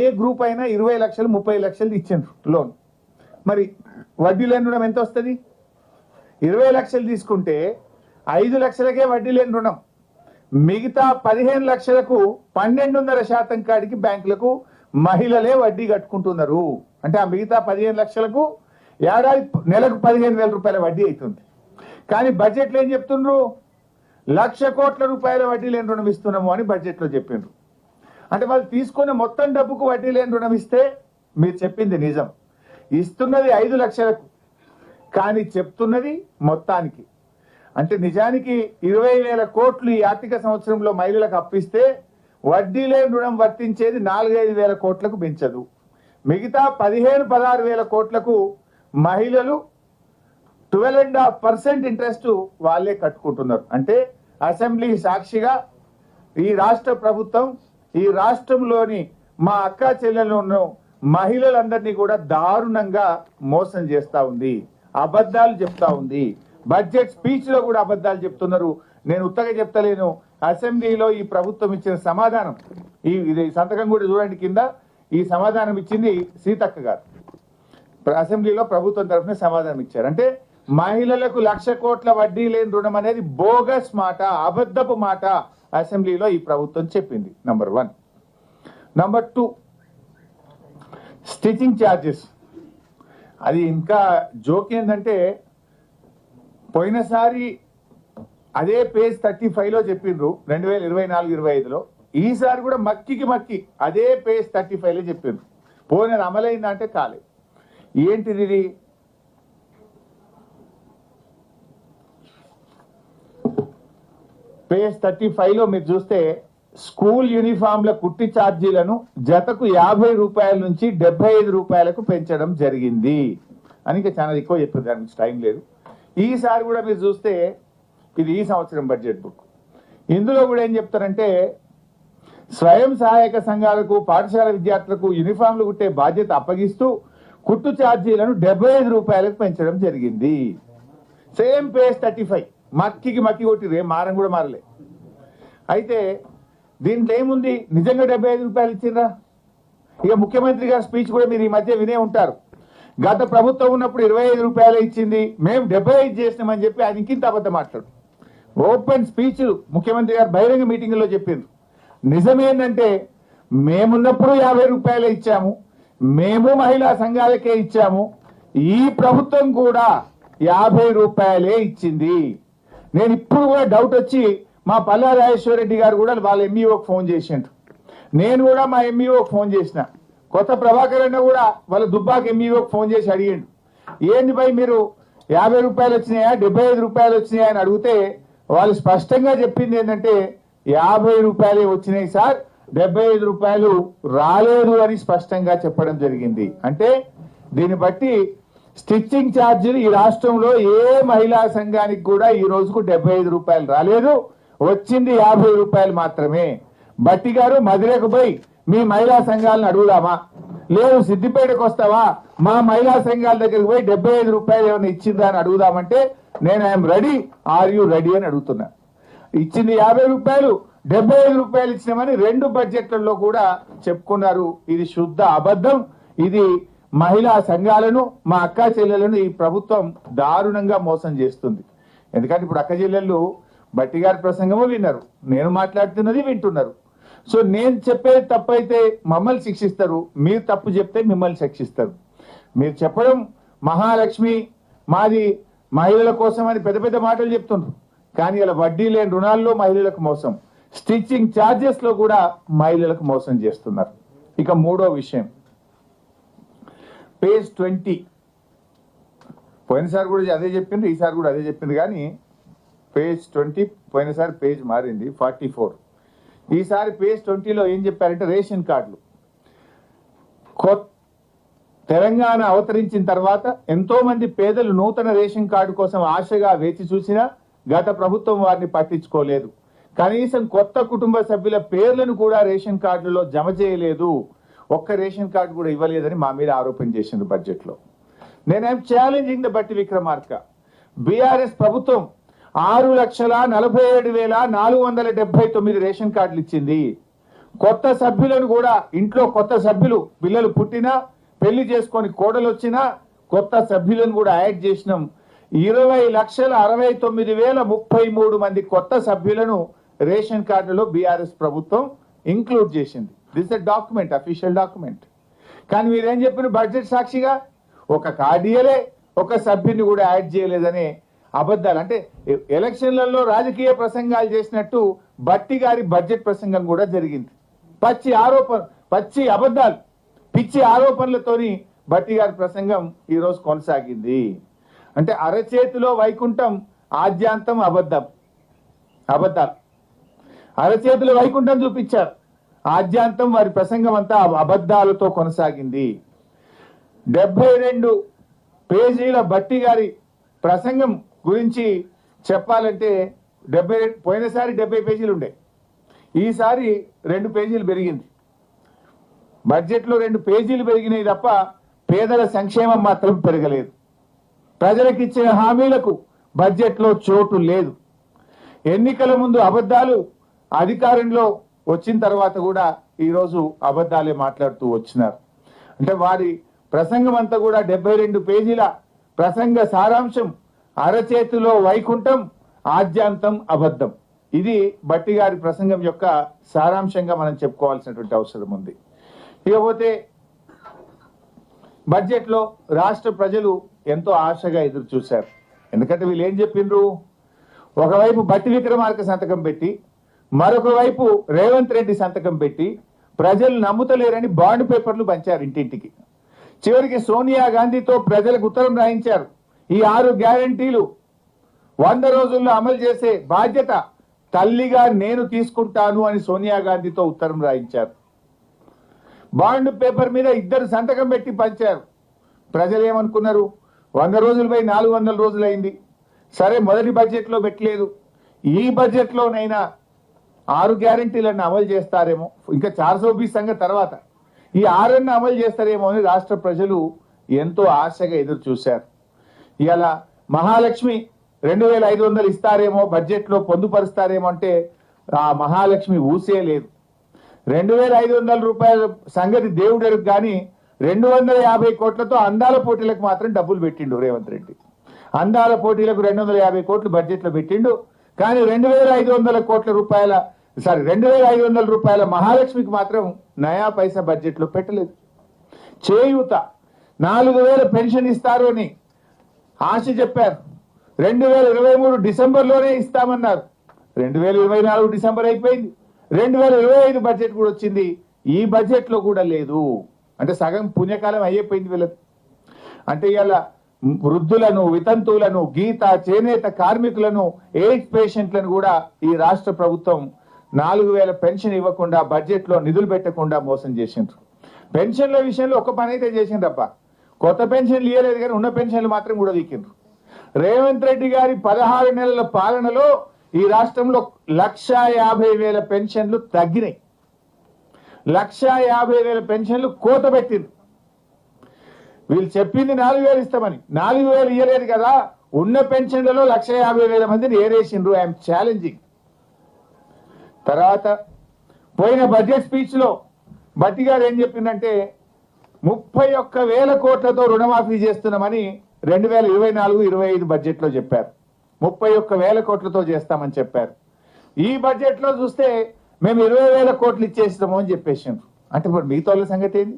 ఏ group అయినా ఇరవై లక్షలు ముప్పై లక్షలు ఇచ్చిండ్రు లోన్. మరి వడ్డీ లేని రుణం ఎంత వస్తుంది? ఇరవై లక్షలు తీసుకుంటే ఐదు లక్షలకే వడ్డీ లేని రుణం. మిగతా పదిహేను లక్షలకు పన్నెండున్నర శాతం కాడికి బ్యాంకులకు మహిళలే వడ్డీ కట్టుకుంటున్నారు. అంటే ఆ మిగతా పదిహేను లక్షలకు ఏడాది నెలకు పదిహేను వేల రూపాయల వడ్డీ అవుతుంది. కానీ బడ్జెట్లో ఏం చెప్తుండ్రు? లక్ష కోట్ల రూపాయల వడ్డీ లేని రుణం ఇస్తున్నాము అని బడ్జెట్లో చెప్పిండ్రు. అంటే వాళ్ళు తీసుకునే మొత్తం డబ్బుకు వడ్డీ లేని రుణం ఇస్తే మీరు చెప్పింది నిజం. ఇస్తున్నది ఐదు లక్షలకు కానీ చెప్తున్నది మొత్తానికి. అంటే నిజానికి ఇరవై వేల కోట్లు ఈ ఆర్థిక సంవత్సరంలో మహిళలకు అప్పిస్తే వడ్డీ లేని రుణం వర్తించేది నాలుగైదు వేల కోట్లకు పెంచదు మిగతా పదిహేను పదహారు వేల కోట్లకు మహిళలు twelve and half percent interest వాళ్ళే కట్టుకుంటున్నారు. అంటే అసెంబ్లీ సాక్షిగా ఈ రాష్ట్ర ప్రభుత్వం ఈ రాష్ట్రంలోని మా అక్క చెల్లెలను మహిళలందరినీ కూడా దారుణంగా మోసం చేస్తా ఉంది అబద్ధాలు చెప్తా ఉంది. బడ్జెట్ స్పీచ్లో కూడా అబద్ధాలు చెప్తున్నారు. నేను ఉత్తగా చెప్తలేను. అసెంబ్లీలో ఈ ప్రభుత్వం ఇచ్చిన సమాధానం ఈ ఇది సంతకం కూడా చూడండి కింద ఈ సమాధానం ఇచ్చింది సీతక్క గారు. అసెంబ్లీలో ప్రభుత్వం తరఫున సమాధానం ఇచ్చారు. అంటే మహిళలకు లక్ష కోట్ల వడ్డీ లేని రుణం అనేది బోగస్ మాట అబద్ధపు మాట. అసెంబ్లీలో ఈ ప్రభుత్వం చెప్పింది number one number two stitching charges అది ఇంకా జోక్ ఏంటంటే పోయినసారి అదే పేజ్ థర్టీ ఫైవ్లో చెప్పిండ్రు రెండు వేల ఇరవై నాలుగు ఇరవై ఐదులో. ఈసారి కూడా మక్కికి మక్కి అదే పేజ్ థర్టీ ఫైవ్లో చెప్పిండ్రు. పోయిన అమలైందా అంటే కాలేదు ఏంటిది పేజ్ థర్టీ ఫైవ్లో మీరు చూస్తే స్కూల్ యూనిఫామ్ల కుట్టి ఛార్జీలను జతకు యాభై రూపాయల నుంచి డెబ్బై ఐదు రూపాయలకు పెంచడం జరిగింది. అని ఇంకా చాలా ఎక్కువ చెప్పింది దాని గురించి టైం లేదు. ఈసారి కూడా మీరు చూస్తే ఇది ఈ సంవత్సరం బడ్జెట్ బుక్. ఇందులో కూడా ఏం చెప్తారంటే స్వయం సహాయక సంఘాలకు పాఠశాల విద్యార్థులకు యూనిఫామ్లు కుట్టే బాధ్యత అప్పగిస్తూ కుట్టు ఛార్జీలను డెబ్బై ఐదు రూపాయలకు పెంచడం జరిగింది. Same page thirty five. మక్కికి మక్కి కొట్టిరే మారం కూడా మారలే. అయితే దీంట్లో ఏముంది? నిజంగా డెబ్బై ఐదు రూపాయలు ఇచ్చిండ్రా? ఇక ముఖ్యమంత్రి గారి స్పీచ్ కూడా మీరు ఈ మధ్య వినే ఉంటారు. గత ప్రభుత్వం ఉన్నప్పుడు ఇరవై ఐదు రూపాయలు ఇచ్చింది మేము డెబ్బై ఐదు చేసినామని చెప్పి ఆయన ఇంకింత అబద్ధం మాట్లాడు. ఓపెన్ స్పీచ్ ముఖ్యమంత్రి గారు బహిరంగ మీటింగ్లో చెప్పింది నిజమేంటంటే మేమున్నప్పుడు యాభై రూపాయలు ఇచ్చాము మేము మహిళా సంఘాలకే ఇచ్చాము ఈ ప్రభుత్వం కూడా యాభై రూపాయలే ఇచ్చింది. నేను ఇప్పుడు కూడా డౌట్ వచ్చి మా పల్లా రాజేశ్వర రెడ్డి గారు కూడా వాళ్ళ ఎంఈఓకి ఫోన్ చేసిండ్రు. నేను కూడా మా ఎంఈఓకి ఫోన్ చేసిన. కొత్త ప్రభాకర్ అన్న కూడా వాళ్ళ దుబ్బాకి ఎంఈఓకి ఫోన్ చేసి అడిగిండు. ఏంది భయ్ మీరు యాభై రూపాయలు వచ్చినాయా డెబ్బై ఐదు రూపాయలు వచ్చినాయా అని అడిగితే వాళ్ళు స్పష్టంగా చెప్పింది ఏంటంటే యాభై రూపాయలే వచ్చినాయి సార్ డెబ్బై ఐదు రూపాయలు రాలేదు అని స్పష్టంగా చెప్పడం జరిగింది. అంటే దీన్ని బట్టి స్టిచ్చింగ్ ఛార్జీలు ఈ రాష్ట్రంలో ఏ మహిళా సంఘానికి కూడా ఈ రోజుకు డెబ్బై ఐదు రూపాయలు రాలేదు. వచ్చింది యాభై రూపాయలు మాత్రమే. బట్టి గారు మధురకు పోయి మీ మహిళా సంఘాలను అడుగుదామా? లేదు సిద్దిపేటకు వస్తావా? మా మహిళా సంఘాల దగ్గరికి పోయి డెబ్బై ఐదు రూపాయలు ఏమైనా ఇచ్చిందా అని అడుగుదామంటే నేను I'm ready. Are you ready అని అడుగుతున్నా. ఇచ్చింది యాభై రూపాయలు డెబ్బై ఐదు రూపాయలు ఇచ్చినామని రెండు బడ్జెట్లలో కూడా చెప్పుకున్నారు. ఇది శుద్ధ అబద్ధం. ఇది మహిళా సంఘాలను మా అక్క చెల్లెలను ఈ ప్రభుత్వం దారుణంగా మోసం చేస్తుంది. ఎందుకంటే ఇప్పుడు అక్క చెల్లెళ్ళు బట్టి గారి ప్రసంగము విన్నారు. నేను మాట్లాడుతున్నది వింటున్నారు. సో నేను చెప్పేది తప్పైతే మమ్మల్ని శిక్షిస్తారు. మీరు తప్పు చెప్తే మిమ్మల్ని శిక్షిస్తారు. మీరు చెప్పడం మహాలక్ష్మి మాది మహిళల కోసం అని పెద్ద పెద్ద మాటలు చెప్తుండ్రు. కానీ ఇలా వడ్డీ లేని రుణాల్లో మహిళలకు మోసం. స్టిచ్చింగ్ ఛార్జెస్లో కూడా మహిళలకు మోసం చేస్తున్నారు. ఇక మూడో విషయం. Page twenty. పోయినసారి కూడా అదే చెప్పిండ్రు ఈసారి కూడా అదే చెప్పింది కానీ పేజ్ ట్వంటీ పోయినసారి పేజ్ మారింది ఫార్టీ ఫోర్. ఈసారి పేజ్ ట్వంటీలో ఏం చెప్పారంటే రేషన్ కార్డులు. కొత్త తెలంగాణ అవతరించిన తర్వాత ఎంతోమంది పేదలు నూతన రేషన్ కార్డు కోసం ఆశగా వేచి చూసినా గత ప్రభుత్వం వారిని పట్టించుకోలేదు. కనీసం కొత్త కుటుంబ సభ్యుల పేర్లను కూడా రేషన్ కార్డులలో జమ చేయలేదు. ఒక్క రేషన్ కార్డు కూడా ఇవ్వలేదని మా మీద ఆరోపణ చేసింది బడ్జెట్లో. నేనేం ఛాలెంజింగ్ ద బట్టి విక్రమార్క? బీఆర్ఎస్ ప్రభుత్వం ఆరు లక్షల నలభై ఏడు వేల నాలుగు వందల డెబ్బై తొమ్మిది రేషన్ కార్డులు ఇచ్చింది. కొత్త సభ్యులను కూడా ఇంట్లో కొత్త సభ్యులు పిల్లలు పుట్టినా పెళ్ళి చేసుకొని కోడలు వచ్చినా కొత్త సభ్యులను కూడా యాడ్ చేసినాం. ఇరవై లక్షల అరవై తొమ్మిది వేల ముప్పై మూడు మంది కొత్త సభ్యులను రేషన్ కార్డులో బీఆర్ఎస్ ప్రభుత్వం ఇంక్లూడ్ చేసింది. This a document official document కానీ మీరేం చెప్పిన బడ్జెట్ సాక్షిగా ఒక కార్డియలే ఒక సభ్యుని కూడా యాడ్ చేయలేదని అబద్ధాలు. అంటే ఎలక్షన్లలో రాజకీయ ప్రసంగాలు చేసినట్టు బట్టి గారి బడ్జెట్ ప్రసంగం కూడా జరిగింది. పచ్చి ఆరోపణ పచ్చి అబద్ధాలు పిచ్చి ఆరోపణలతోని బట్టి గారి ప్రసంగం ఈరోజు కొనసాగింది. అంటే అరచేతిలో వైకుంఠం ఆద్యాంతం అబద్ధం. అబద్ధాలు. అరచేతిలో వైకుంఠం చూపించారు. ఆద్యాంతం వారి ప్రసంగం అంతా అబద్ధాలతో కొనసాగింది. డెబ్బై రెండు పేజీల బట్టి గారి ప్రసంగం గురించి చెప్పాలంటే డెబ్బై పోయినసారి డెబ్బై పేజీలు ఉండే. ఈసారి రెండు పేజీలు పెరిగింది. బడ్జెట్లో రెండు పేజీలు పెరిగినాయి తప్ప పేదల సంక్షేమం మాత్రం పెరగలేదు. ప్రజలకు ఇచ్చిన హామీలకు బడ్జెట్లో చోటు లేదు. ఎన్నికల ముందు అబద్ధాలు అధికారంలో వచ్చిన తర్వాత కూడా ఈరోజు అబద్ధాలే మాట్లాడుతూ వచ్చినారు. అంటే వారి ప్రసంగం అంతా కూడా డెబ్బై రెండు పేజీల ప్రసంగ సారాంశం అరచేతిలో వైకుంఠం ఆద్యాంతం అబద్ధం. ఇది బట్టి గారి ప్రసంగం యొక్క సారాంశంగా మనం చెప్పుకోవాల్సినటువంటి అవసరం ఉంది. ఇకపోతే బడ్జెట్లో రాష్ట్ర ప్రజలు ఎంతో ఆశగా ఎదురు చూశారు ఎందుకంటే వీళ్ళు ఏం చెప్పిండ్రు ఒకవైపు బట్టి విక్రమార్క సంతకం పెట్టి మరొక వైపు రేవంత్ రెడ్డి సంతకం పెట్టి ప్రజలు నమ్ముతలేరని బాండ్ పేపర్లు పంచారు ఇంటింటికి. చివరికి సోనియా గాంధీతో ప్రజలకు ఉత్తరం రాయించారు. ఈ ఆరు గ్యారంటీలు వంద రోజుల్లో అమలు చేసే బాధ్యత తల్లిగా నేను తీసుకుంటాను అని సోనియా గాంధీతో ఉత్తరం రాయించారు. బాండ్ పేపర్ మీద ఇద్దరు సంతకం పెట్టి పంచారు. ప్రజలు ఏమనుకున్నారు? వంద రోజులపై నాలుగు వందల రోజులు అయింది సరే మొదటి బడ్జెట్లో పెట్టలేదు. ఈ బడ్జెట్లోనైనా ఆరు గ్యారంటీలను అమలు చేస్తారేమో. ఇంకా చార్ సోబీ సంఘం తర్వాత. ఈ ఆరನ್ನು అమలు చేస్తారేమో అని రాష్ట్ర ప్రజలు ఎంతో ఆశగా ఎదురు చూశారు. ఇలా మహాలక్ష్మి రెండు వేల ఐదు వందలు ఇస్తారేమో బడ్జెట్లో పొందుపరుస్తారేమో అంటే ఆ మహాలక్ష్మి ఊసే లేదు. రెండు వేల ఐదు వందల రూపాయల సంగతి దేవుడు కానీ రెండు వందల యాభై కోట్లతో అందాల పోటీలకు మాత్రం డబ్బులు పెట్టిండు రేవంత్ రెడ్డి. అందాల పోటీలకు రెండు వందల యాభై కోట్లు బడ్జెట్లో పెట్టిండు. కానీ రెండు వేల ఐదు వందల కోట్ల రూపాయల సారీ రెండు వేల ఐదు వందల రూపాయల మహాలక్ష్మికి మాత్రం నయా పైసా బడ్జెట్లో పెట్టలేదు. చేయూత. నాలుగు వేల పెన్షన్ ఇస్తారు అని ఆశ చెప్పారు. రెండు వేల ఇరవై మూడు డిసెంబర్లోనే ఇస్తామన్నారు. రెండు వేల ఇరవై నాలుగు డిసెంబర్ అయిపోయింది. రెండు వేల ఇరవై ఐదు బడ్జెట్ కూడా వచ్చింది. ఈ బడ్జెట్లో కూడా లేదు. అంటే సగం పుణ్యకాలం అయిపోయింది వీళ్ళది. అంటే ఇలా వృద్ధులను వితంతువులను గీత చేనేత కార్మికులను ఎయిడ్స్ పేషెంట్లను కూడా ఈ రాష్ట్ర ప్రభుత్వం నాలుగు వేల పెన్షన్ ఇవ్వకుండా బడ్జెట్లో నిధులు పెట్టకుండా మోసం చేసిండ్రు. పెన్షన్ల విషయంలో ఒక పని అయితే చేసిండ్రప్ప కొత్త పెన్షన్లు ఇవ్వలేదు కానీ ఉన్న పెన్షన్లు మాత్రం కూడా వీకిండ్రు. రేవంత్ రెడ్డి గారి పదహారు నెలల పాలనలో ఈ రాష్ట్రంలో లక్ష యాభై వేల పెన్షన్లు తగ్గినాయి. లక్ష యాభై వేల పెన్షన్లు కోత పెట్టిండ్రు. వీళ్ళు చెప్పింది నాలుగు వేలు ఇస్తామని. నాలుగు వేలు ఇవ్వలేదు కదా ఉన్న పెన్షన్లలో లక్ష యాభై వేల మందిని ఏరేసిండ్రు. I'm challenging. తర్వాత పోయిన బడ్జెట్ స్పీచ్లో బట్టి గారు ఏం చెప్పిందంటే ముప్పై ఒక్క వేల కోట్లతో రుణమాఫీ చేస్తున్నామని రెండు వేల ఇరవై నాలుగు ఇరవై ఐదు బడ్జెట్లో చెప్పారు. ముప్పై ఒక్క వేల కోట్లతో చేస్తామని చెప్పారు. ఈ బడ్జెట్లో చూస్తే మేము ఇరవై వేల కోట్లు ఇచ్చేస్తాము అని చెప్పేసిండ్రు. అంటే ఇప్పుడు మిగతా వాళ్ళ సంగతి ఏంది?